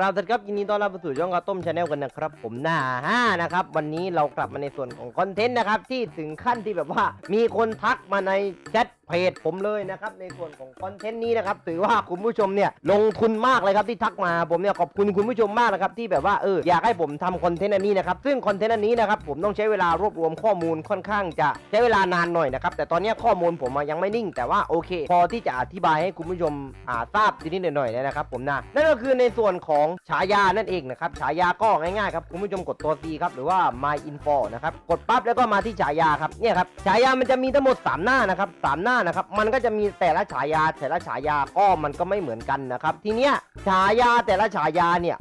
ครับสวัสดีครับยินดีต้อนรับสู่ช่องกระต้มชาแนลกันนะครับ ผมหน้าห้านะครับ วันนี้เรากลับมาในส่วนของคอนเทนต์นะครับ ที่ถึงขั้นที่แบบว่ามีคนทักมาในแชท เพจผมเลยนะครับในส่วนของคอนเทนต์นี้นะครับถือว่าคุณผู้ชมเนี่ยลงทุนมากเลยครับที่ทักมาผมเนี่ยขอบคุณคุณผู้ชมมากนะครับที่แบบว่าเอออยากให้ผมทำคอนเทนต์อันนี้นะครับซึ่งคอนเทนต์อันนี้นะครับผมต้องใช้เวลารวบรวมข้อมูลค่อนข้างจะใช้เวลานานหน่อยนะครับแต่ตอนนี้ข้อมูลผมอะยังไม่นิ่ง แต่ว่าโอเค พอที่จะอธิบายให้คุณผู้ชมอ่าทราบนิดๆหน่อยๆนะครับผมนะนั่นก็คือในส่วนของฉายานั่นเองนะครับฉายาก็ง่ายๆครับคุณผู้ชมกดตัว C ครับหรือว่า my info นะครับกดปั๊บแล้วก็มาที่ฉายาครับเนี่ยครับฉายามันจะมีทั้งหมด 3 หน้านะครับสหน้านะครับมันก็จะมีแต่ละฉายาแต่ละฉายาก็มันก็ไม่เหมือนกันนะครับ ทีเนี้ยฉายาแต่ละฉายาเนี่ย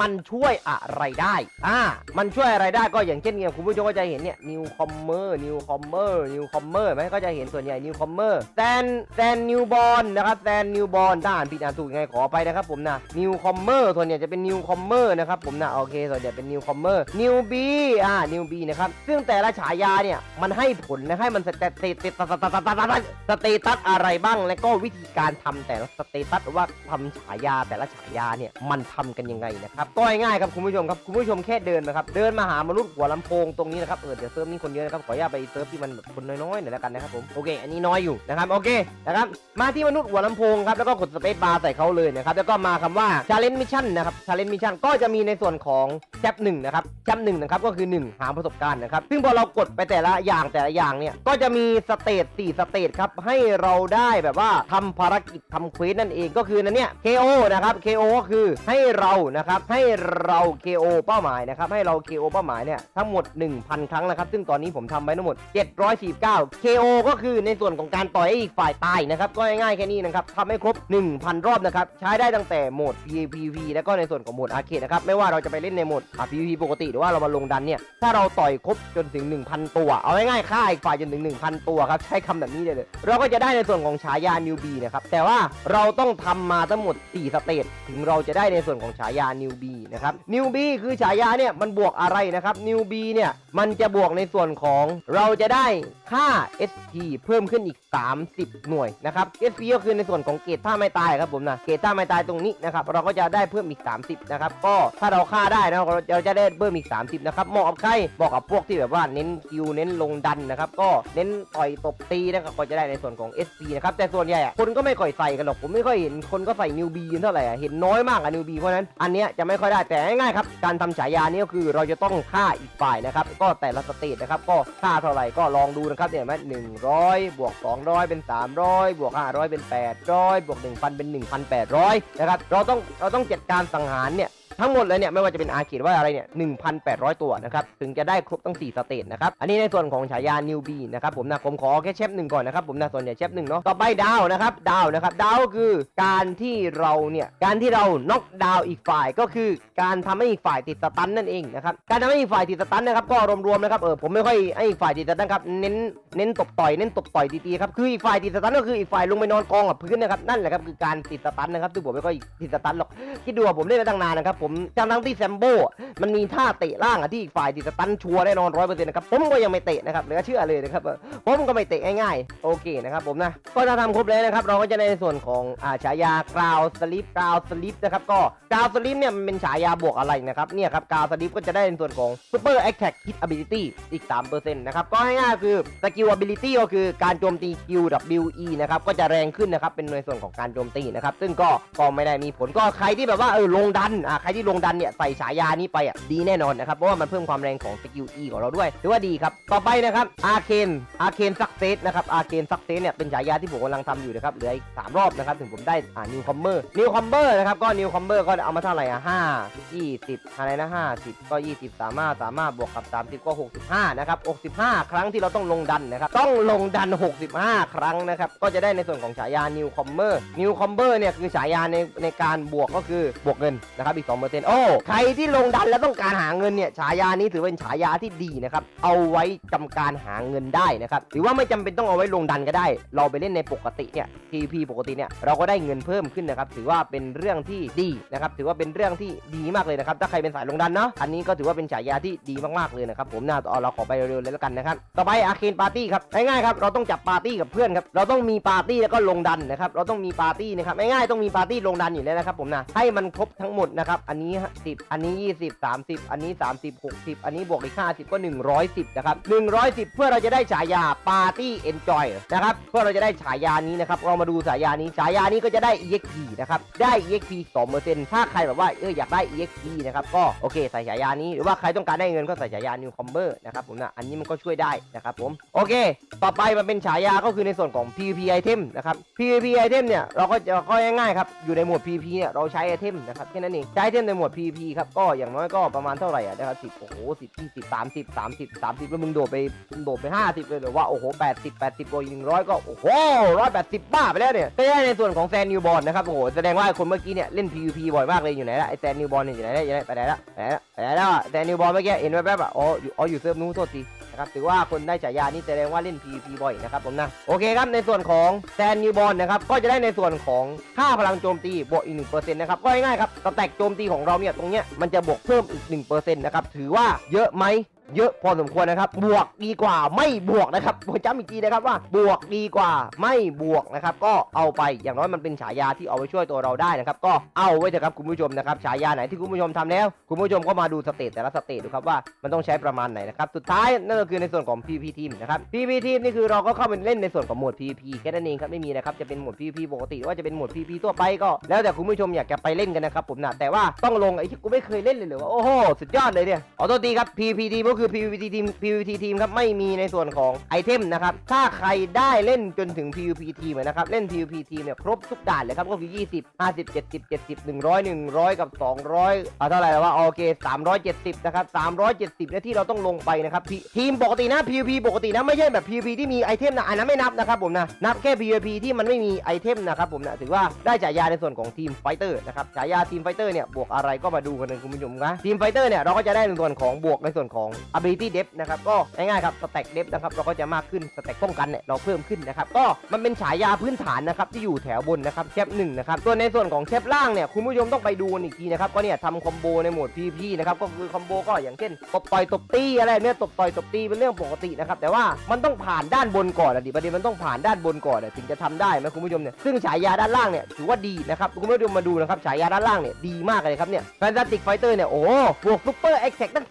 มันช่วยอะไรได้อ่ามันช่วยอะไรได้ก็อย่างเช่นเนี่ยคุณผู้ชมก็จะเห็นเนี่ย new comer new comer new comer ไหมก็จะเห็นส่วนใหญ่ new comer แซนแซน new born นะครับแซน new born ถ้าอ่านผิดอ่านถูกยังไงขอไปนะครับผมนะ new comer ส่วนใหญ่จะเป็น new comer นะครับผมนะโอเคส่วนใหญ่เป็น new comer new b อ่า new b นะครับซึ่งแต่ละฉายาเนี่ยมันให้ผลนะให้มันสเตตสเตตสเตตัสสเตตัสอะไรบ้าง และก็วิธีการทำแต่ละสเตตัสว่าทำฉายาแต่ละฉายาเนี่ยมันทำกันยังไงนะครับก็ง่ายๆครับคุณผู้ชมครับคุณผู้ชมแค่เดินนะครับเดินมาหามนุษย์หัวลำโพงตรงนี้นะครับเออเดี๋ยวเซิร์ฟนี้คนเยอะนะครับขออนุญาตไปเซิร์ฟที่มันแบบคนน้อยๆหน่อยแล้วกันนะครับผมโอเคอันนี้น้อยอยู่นะครับโอเคนะครับมาที่มนุษย์หัวลำโพงครับแล้วก็กดสเปซบาร์ใส่เขาเลยนะครับแล้วก็มาคำว่า challenge mission นะครับ challenge mission ก็จะมีในส่วนของแชปหนึ่งนะครับแชปหนึ่งนะครับก็คือ 1 หาประสบการณ์นะครับซึ่งพอเรากดไปแต่ละอย่างแต่ละอย่างเนี่ยก็จะมีสเตจ4สเตจครับให้เราได้แบบว่าทำภารกิจทำเควสนั่นเองก็คือนั่นเนี่ย KO นะครับ KO ก็คือให้เรานะครับให้ให้เรา KO เป้าหมายนะครับ ให้เรา KO เป้าหมายเนี่ยทั้งหมด 1,000 ครั้งนะครับ ซึ่งตอนนี้ผมทำไปทั้งหมด 749 KO ก็คือในส่วนของการต่อยให้อีกฝ่ายตายนะครับ ก็ง่ายๆแค่นี้นะครับทำให้ครบ 1,000 รอบนะครับ ใช้ได้ตั้งแต่โหมด PVP แล้วก็ในส่วนของโหมดอาร์เคดนะครับ ไม่ว่าเราจะไปเล่นในโหมด PVP ปกติหรือว่าเรามาลงดันเนี่ย ถ้าเราต่อยครบจนถึง 1,000 ตัว เอาง่ายๆฆ่าอีกฝ่ายจนถึง 1,000 ตัวครับ ใช้คำแบบนี้เลยเลยเราก็จะได้ในส่วนของฉายา New B นะครับ แต่ว่าเราต้องทำมาทั้งหมด 4 สเตจถึงเราจะได้ในส่วนของฉายา New ีนะครับนิวบีคือฉายาเนี่ยมันบวกอะไรนะครับนิวบีเนี่ยมันจะบวกในส่วนของเราจะได้ค่า SP เพิ่มขึ้นอีก30 หน่วยนะครับ SP ก็คือในส่วนของเกรดท่าไม่ตายครับผมนะ เกรดท่าไม่ตายตรงนี้นะครับ เราก็จะได้เพิ่มอีก 30 นะครับ ก็ถ้าเราฆ่าได้นะเราจะได้เพิ่มอีก 30 นะครับ เหมาะกับใครเหมาะกับพวกที่แบบว่าเน้นคิวเน้นลงดันนะครับ ก็เน้นต่อยตบตีนะครับ ก็จะได้ในส่วนของ SP นะครับ แต่ส่วนใหญ่คนก็ไม่ค่อยใส่กันหรอก ผมไม่ค่อยเห็นคนก็ใส่นิวบีเท่าไหร่อะเห็นน้อยมากอะนิวบีเพราะนั้นอันเนี้ยจะไม่ค่อยได้ แต่ง่ายๆครับ การทำฉายานี้ก็คือเราจะต้องฆ่าอีกฝ่ายนะครับ ก็แต่ละสเตจนะครับ ก็ฆ่าเท่าไหร่ก็ลองดูนะครับเนี่ยเห็นไหมหนึ่งร้อยบวก200 เป็น 300 บวก 500 เป็น 800 บวก 1,000 เป็น 1,800 นะครับ เราต้อง เราต้องจัดการสังหารเนี่ย ทั้งหมดเลยเนี่ยไม่ว่าจะเป็นอาเคดว่าอะไรเนี่ย1,800 ตัวนะครับถึงจะได้ครบทั้ง 4 สเตจนะครับอันนี้ในส่วนของฉายา New B นะครับผมนะผมขอแค่เชฟหนึ่งก่อนนะครับผมนะส่วนใหญ่เชฟหนึ่งเนาะต่อไปดาวนะครับดาวนะครับดาวก็คือการที่เราเนี่ยการที่เราน็อกดาวอีกฝ่ายก็คือการทำให้อีกฝ่ายติดสตันนั่นเองนะครับการทำให้อีกฝ่ายติดสตันนะครับก็รวมๆนะครับเออผมไม่ค่อยให้อีกฝ่ายติดสตันครับเน้นเน้นตบต่อยเน้นตบต่อยตีๆครับคืออีกฝ่ายติดสตันก็คืออีกฝ่ายลงไปนอนกองกับพื้นนะครับนั่นแหละครับคือการติดสตันนะครับซึ่งผมไม่ค่อยติดสตันหรอกคิดดูว่าผมเล่นมาตั้งนานนะครับผมทั้งทั้งที่แซมโบมันมีท่าเตะล่างอะที่อีกฝ่ายติดสตันชัวร์แน่นอนร้อยเปอร์เซ็นต์นะครับผมก็ยังไม่เตะนะครับเหลือเชื่อเลยนะครับผมก็ไม่เตะง่ายๆ โอเคนะครับผมนะก็ถ้าทำครบเลยนะครับเราก็จะในส่วนของอ่าฉายากราวสลิปกราวสลิปนะครับก็กราวสลิปเนี่ยมันเป็นฉายาบวกอะไรนะครับเนี่ยครับกราวสลิปก็จะได้ในส่วนของ Super Attack Hit Ability อีก3%นะครับก็ง่ายๆคือสกิล Ability ก็คือการโจมตี Q WE นะครับก็จะแรงขึ้นนะครับเป็นในส่วนของการโจมตีนะครับซึ่งก็ก็ไม่ได้มีผลก็ใครที่แบบว่าเออลงดันอ่าใครที่ที่ลงดันเนี่ยใส่ฉายานี้ไปอะดีแน่นอนนะครับเพราะว่ามันเพิ่มความแรงของสกิล E ของเราด้วยถือว่าดีครับต่อไปนะครับอาเคนอาเคนซักเซสนะครับอาเคนซักเซสเนี่ยเป็นฉายาที่ผมกำลังทำอยู่นะครับเหลืออีกสามรอบนะครับถึงผมได้อ่านิวคอมเบอร์นิวคอมเบอร์นะครับก็นิวคอมเบอร์ก็เอามาเท่าไหร่อะห้ายี่สิบอะไรนะห้าสิบก็ยี่สิบสามารถสามารถบวกกับสามสิบก็หกสิบห้านะครับหกสิบห้าครั้งที่เราต้องลงดันนะครับต้องลงดัน65ครั้งนะครับก็จะได้ในส่วนของฉายานิวคอมเบอร์นิวคอมเบอร์เนี่ยคือฉายาในในการบวกก็คือบวกเงินนะครับอีก2%โอ้ ใครที่ลงดันแล้วต้องการหาเงินเนี่ยฉายานี้ถือเป็นฉายาที่ดีนะครับ เอาไว้จำการหาเงินได้นะครับ หรือว่าไม่จำเป็นต้องเอาไว้ลงดันก็ได้ เราไปเล่นในปกติเนี่ย PP ปกติเนี่ยเราก็ได้เงินเพิ่มขึ้นนะครับ ถือว่าเป็นเรื่องที่ดีนะครับ ถือว่าเป็นเรื่องที่ดีมากเลยนะครับ ถ้าใครเป็นสายลงดันเนาะ อันนี้ก็ถือว่าเป็นฉายาที่ดีมากๆเลยนะครับ ผมน่าเอาเราขอไปเร็วๆเลยแล้วกันนะครับ ต่อไปอาเคนปาร์ตี้ครับ ง่ายๆครับ เราต้องจับปาร์ตี้กับเพื่อนครับ เราต้องมีปาร์ตี้แล้วก็ลงดันนะครับ เราต้องมีปาร์ตี้นะครับ ง่ายๆต้องมีปาร์ตี้ลงดันอยู่แล้วนะครับผมนะ ให้มันครบทั้งหมดนะครับอันนี้สิบอันนี้ยี่สิบสามสิบอันนี้สามสิบหกสิบอันนี้บวกอีกห้าสิบก็หนึ่งร้อยสิบนะครับหนึ่งร้อยสิบเพื่อเราจะได้ฉายาปาร์ตี้เอนจอยนะครับเพื่อเราจะได้ฉายานี้นะครับเรามาดูฉายานี้ฉายานี้ก็จะได้ EXP นะครับได้ EXP 2%ถ้าใครแบบว่าเอออยากได้ EXP นะครับก็โอเคใส่ฉายานี้หรือว่าใครต้องการได้เงินก็ใส่ฉายา New Comber นะครับผมนะอันนี้มันก็ช่วยได้นะครับผมโอเค ต่อไปมันเป็นฉายาก็คือในส่วนของ PVP item นะครับ PVP item เนี่ยเราก็จะก็ง่ายๆครับอยู่ในหมวด PVP เนี่ยเราใช้ไอเทมนะครับแค่นั้นเองใช้ไอเทมในหมวด PVP ครับก็อย่างน้อยก็ประมาณเท่าไหร่อะนะครับสิบโอ้โหสิบยี่สิบสามสิบสามสิบสามสิบแล้วมึงโดดไปมึงโดดไปห้าสิบเลยหรือว่าโอ้โหแปดสิบแปดสิบโอีกหนึ่งร้อยก็โอ้โหร้อยแปดสิบบ้าไปแล้วเนี่ยก็ได้ในส่วนของแซนนิวบอลนะครับโอ้โหแสดงว่าคนเมื่อกี้เนี่ยเล่น PVP บ่อยมากเลยอยู่ไหนละไอแซนนิวบอลเนี่ยอยู่ไหนละอยู่ไหนไปไหนละไปไหนละไปไหนละแซนนิวบอลเมื่อกี้เห็นแวบๆอะอ๋ออยู่อ๋ออยู่เซิร์ฟนู้นโทษที นะครับถือว่าคนได้ฉายานี้แสดงว่าเล่น PVP บ่อยนะครับผมนะโอเคครับในส่วนของแซนนิวบอลนะครับก็จะได้ในส่วนของค่าพลังโจมตีบวกอีก1%นะครับก็ง่ายๆครับสแต็กโจมตีของเราเนี่ยตรงเนี้ยมันจะบวกเพิ่มอีก1%นะครับถือว่าเยอะไหม เยอะพอสมควรนะครับ บวกดีกว่าไม่บวกนะครับผมจำอีกทีนะครับว่า บวกดีกว่าไม่บวกนะครับ ก็เอาไปอย่างน้อยมันเป็นฉายาที่เอาไว้ช่วยตัวเราได้นะครับ ก็เอาไว้เถอะครับคุณผู้ชมนะครับฉายาไหนที่คุณผู้ชมทำแล้ว คุณผู้ชมก็มาดูสเตตแต่ละสเตตดูครับว่ามันต้องใช้ประมาณไหนนะครับสุดท้ายนั่นก็คือในส่วนของ PVP team นะครับ PVP team นี่คือเราก็เข้าไปเล่นในส่วนของหมวด PVP แค่นั้นเองครับไม่มีนะครับจะเป็นหมวด PVP ปกติหรือว่าจะเป็นหมวด PVP ทั่วไปก็แล้วแต่คุณผู้ชมอยากจะไปเล่นกันนะครับผมนะแต่ว่าต้องลงไอ้ที่กูไม่เคยเล่นเลยหรือว่าโอ้โหสุดยอดเลยเนี่ยขอโทษทีครับ PVP team ก็คือ PVP team PVP team ครับไม่มีในส่วนของไอเทมนะครับถ้าใครได้เล่นจนถึง PVP team นะครับเล่น PVP team เนี่ยครบทุกด่านเลยครับก็คือ 20 50 70 70 100 100 กับ 200อ่าเท่าไหร่แล้วว่าโอเค 370 นะครับ 370เนี่ยที่เราต้องลงไปนะครับทีทีมปกตินะ PVP ปกตินะไม่ใช่แบบ PVP ที่มีไอเทมนะอันนั้นไม่นับนะครับผมนะนับแค่ PVP ที่มันไม่มีไอเทมนะครับผมนะถือว่าได้ฉายาในส่วนของทีมไฟเตอร์นะครับฉายาทีมไฟเตอร์เนี่ยบวกอะไรก็มาดูกันเลยคุณผู้ชมนะทีมไฟเตอร์เนี่ยเราก็จะได้ในส่วนของบวกในส่วนของ ability depth นะครับก็ง่ายๆครับสแต็กเดฟนะครับเราก็จะมากขึ้นสแต็กป้องกันเนี่ยเราเพิ่มขึ้นนะครับก็มันเป็นฉายาพื้นฐานนะครับที่อยู่แถวบนนะครับเชฟหนึ่งนะครับส่วนในส่วนของเชฟล่างเนี่ยคุณผู้ชมต้องไปดูอีกทีนะครับก็เนี่ยทำคอมโบในโหมด PVP นะครับก็คือคอมโบก็อย่างเช่นตบต่อยตบตีอะไรเนี่ยตบต่อยตบตีเป็นเรื่องปกตินะครับแต่ว่ามันต้องผ่านด้านบนก่อนอะดิประเด็นมันต้องผ่านด้านบนก่อนถึงจะทำได้ไหมคุณผู้ชมเนี่ยซึ่งฉายาด้านล่างเนี่ยถือว่าดีนะครับคุณผู้ชมมาดูนะครับฉายาด้านล่างเนี่ยดีมากเลยครับเนี่ยแฟนตาติกไฟเตอร์เนี่ยโอ้บวกซุปเปอร์เอ็กแซกตั้ง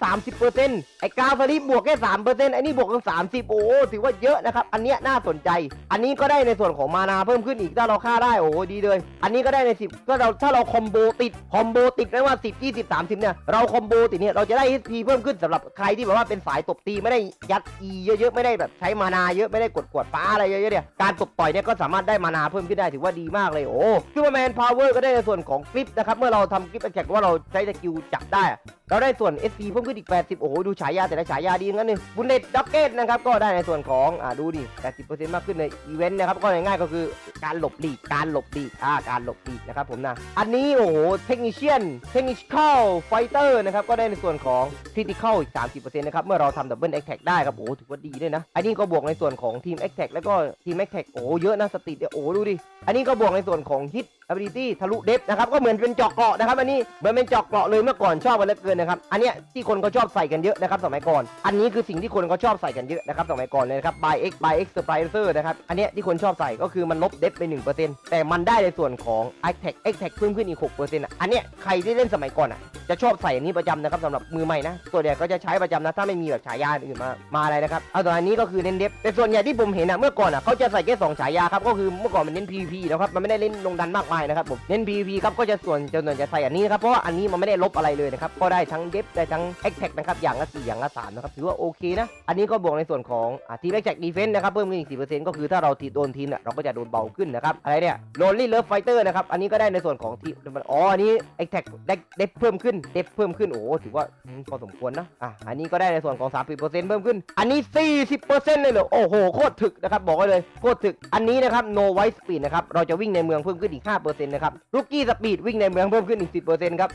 30%ไอ้กาวสลิปบวกแค่3%ไอ้นี่บวกตั้ง30โอ้ถือว่าเยอะนะครับ อันเนี้ยน่าสนใจ อันนี้ก็ได้ในส่วนของมานาเพิ่มขึ้นอีกถ้าเราฆ่าได้โอ้ดีเลย อันนี้ก็ได้ใน10ก็เราถ้าเราคอมโบติดคอมโบติดไม่ว่า10 20 30เนี่ยเราคอมโบติดเนี่ยเราจะได้ HP เพิ่มขึ้นสำหรับใครที่แบบว่าเป็นสายตบตีไม่ได้ยัด E เยอะๆไม่ได้แบบใช้มานาเยอะไม่ได้กดกวดฟ้าอะไรเยอะๆเนี่ยการตบต่อยเนี่ยก็สามารถได้มานาเพิ่มขึ้นได้ถือว่าดีมากเลยโอ้ซูเปอร์แมนพาวเวอร์ก็ได้ในส่วนของคลิปนะครับเมื่อเราทำคลิปแจกว่าเราใช้สกิลจับได้ เราได้ส่วน SP เพิ่มขึ้นอีก 80 โอ้โห ดูฉายาแต่ละฉายาดีงั้นนึงบุนเดตด็อกเก็ตนะครับ ก็ได้ในส่วนของอ่าดูดิ 80%มากขึ้นในอีเวนต์นะครับ ก็ง่ายๆก็คือการหลบหลีก การหลบหลีก อ่า การหลบหลีกนะครับผมนะ อันนี้โอ้โห เทคนิชเชียน เทคนิคเข้าไฟเตอร์นะครับ ก็ได้ในส่วนของคริติคอลอีก 30%นะครับ เมื่อเราทำดับเบิลแอคแท็กได้ครับ โอ้โหถือว่าดีด้วยนะ อันนี้ก็บวกในส่วนของทีมแอคแท็กแล้วก็ทีมแอคแท็กโอ้เยอะนะสติเนี่ยโอ้ดูดิ อันนี้ก็บวกในส่วนของฮิต ability ทะลุเดฟนะครับก็เหมือนเป็นเจาะเกาะนะครับอันนี้เหมือนเป็นเจาะเกาะเลยเมื่อก่อนชอบกันเหลือเกินนะครับอันเนี้ยที่คนเขาชอบใส่กันเยอะนะครับสมัยก่อน อันนี้คือสิ่งที่คนเขาชอบใส่กันเยอะนะครับสมัยก่อนเลยนะครับ by x by x surpriser นะครับอันเนี้ยที่คนชอบใส่ก็คือมันลบเดฟไป 1%แต่มันได้ในส่วนของ a t t a c k a t t a c k เพิ่มขึ้นอีก6%อะอันเนี้ยใครที่เล่นสมัยก่อนอะ จะชอบใส่อันนี้ประจำนะครับสำหรับมือใหม่นะตัวเดียวก็จะใช้ประจำนะถ้าไม่มีแบบฉายาอื่นมามาอะไรนะครับเอาตัวอันนี้ก็คือเน้นเดฟแต่ส่วนใหญ่ที่ผมเห็นอะเมื่อก่อนอะเขาจะใส่แค่สองฉายาครับก็คือเมื่อก่อนมันเน้น PVP นะครับมันไม่ได้เล่นลงดันมากมายนะครับผมเน้น PVP ครับก็จะส่วนจะส่วนจะใส่อันนี้นะครับเพราะว่าอันนี้มันไม่ได้ลบอะไรเลยนะครับก็ได้ทั้งเดฟได้ทั้ง a t t a c k นะครับอย่างละสี่อย่างละสามนะครับถือว่าโอเคนะอันนี้ก็บวกในส่วนของอทีม a t t a c k defense นะครับเพิ่มขึ้นอีก4%ก็คือถ้าเราทีโดนทีมเนี่ยเราก็จะโดนเบาขึ้นนะครับอะไรเนี่ย lonely love fighter นะครับอันนี้ก็ได้ในส่วนของทีมอ๋ออันนี้ a t t a c k ได้เพิ่มขึ้นเดฟเพิ่มขึ้นโอ้ถือว่าพอสมควรนะอะอันนี้ก็ได้ในส่วนของ 30%เพิ่มขึ้น อันนี้ 40%เลยเหรอโอ้โหโคตรถึกนะครับบอกไว้เลยโคตรถึกอันนี้นะครับ no white speed นะครับเราจะวิ่งในเมืองเพิ่มขึ้นอีก5%นะครับ rookie speed วิ่งในเมืองเพิ่มขึ้นอีก 10%ครับ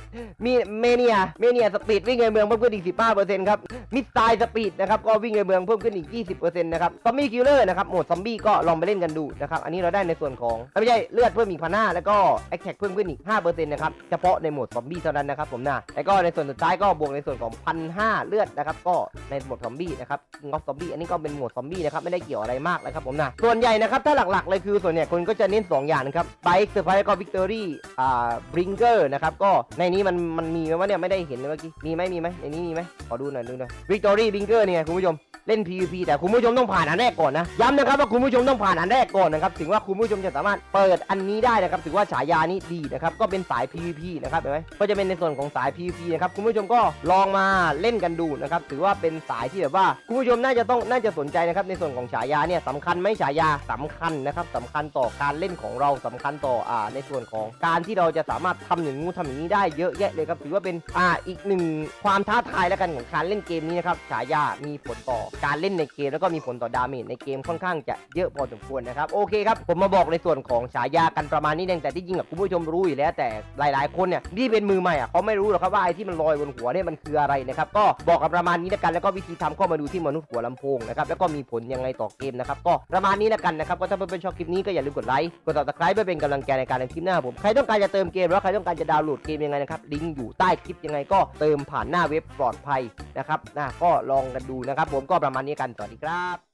มีเมเนียเมเนียสปีดวิ่งในเมืองเพิ่มขึ้นอีก 15%ครับมิสไซล์สปีดนะครับก็วิ่งในเมืองเพิ่มขึ้นอีก 20%นะครับซอมบี้คิลเลอร์นะครับโหมดซอมบี้ก็ลองไปเล่นกันดูนะครับอันนี้เราได้ในส่วนของไม่ใช่เลือดเพิ่มอีกพันห้าแล้วก็แอคแท็กเพิ่มขึ้นอีก5%นะครับเฉพาะในโหมดซอมบี้เท่านั้นนะครับผมนะนะแล้วก็ในส่วนสุดท้ายก็บวกในส่วนของพันห้าเลือดนะครับก็ในหมวดซอมบี้นะครับงอฟซอมบี้อันนี้ก็เป็นหมวดซอมบี้นะครับไม่ได้เกี่ยวอะไรมากนะครับผมนะส่วนใหญ่นะครับถ้าหลักๆเลยคือส่วนเนี่ยคนก็จะเน้นสองอย่างนะครับไบค์เซอร์ไพรส์ก็วิกตอรี่อ่าบริงเกอร์นะครับก็ในนี้มันมันมีไหมวะเนี่ยไม่ได้เห็นเลยเมื่อกี้มีไหมมีไหมในนี้มีไหมขอดูหน่อยดูหน่อยวิกตอรี่บริงเกอร์เนี่ยคุณผู้ชม เล่น PVP แต่คุณผู้ชมต้องผ่านอันแรกก่อนนะย้ำนะครับว่าคุณผู้ชมต้องผ่านอันแรกก่อนนะครับถึงว่าคุณผู้ชมจะสามารถเปิดอันนี้ได้นะครับถือว่าฉายานี้ดีนะครับก็เป็นสาย PVP นะครับเห็นไหมก็จะเป็นในส่วนของสาย PVP นะครับคุณผู้ชมก็ลองมาเล่นกันดูนะครับถือว่าเป็นสายที่แบบว่าคุณผู้ชมน่าจะต้องน่าจะสนใจนะครับในส่วนของฉายาเนี่ยสำคัญไหมฉายาสำคัญนะครับสำคัญต่อการเล่นของเราสำคัญต่ออ่าในส่วนของการที่เราจะสามารถทำอย่างงู้นทำอย่างนี้ได้เยอะแยะเลยครับถือว่าเป็นอ่าอีกหนึ่งความท้าทายแล้วกันของการเล่นเกมนี้นะครับฉายามีผลต่อการเล่นในเกมแล้วก็มีผลต่อดาเมจในเกมค่อนข้างจะเยอะพอสมควรนะครับโอเคครับผมมาบอกในส่วนของฉายากันประมาณนี้เองแต่ที่จริงกับคุณผู้ชมรู้อยู่แล้วแต่หลาย ๆ คนเนี่ยที่เป็นมือใหม่อะเขาไม่รู้หรอกครับว่าไอ้ที่มันลอยบนหัวเนี่ยมันคืออะไรนะครับก็บอกกันประมาณนี้แล้วกันแล้วก็วิธีทำก็มาดูที่มนุษย์หัวลำโพงนะครับแล้วก็มีผลยังไงต่อเกมนะครับก็ประมาณนี้แล้วกันนะครับก็ถ้าเพื่อนๆชอบคลิปนี้ก็อย่าลืมกดไลค์กด subscribe เพื่อเป็นกำลังใจในการทำคลิปหน้าผมใครต้องการจะเติมเกมหรือใครต้องการจะดาวน์โหลดเกมยังไงนะครับลิงก์อยู่ใต้คลิปยังไงก็เติมผ่านหน้าเว็บปลอดภัยนะครับนะก็ลองกันดูนะครับผมก็ประมาณนี้กันสวัสดีครับ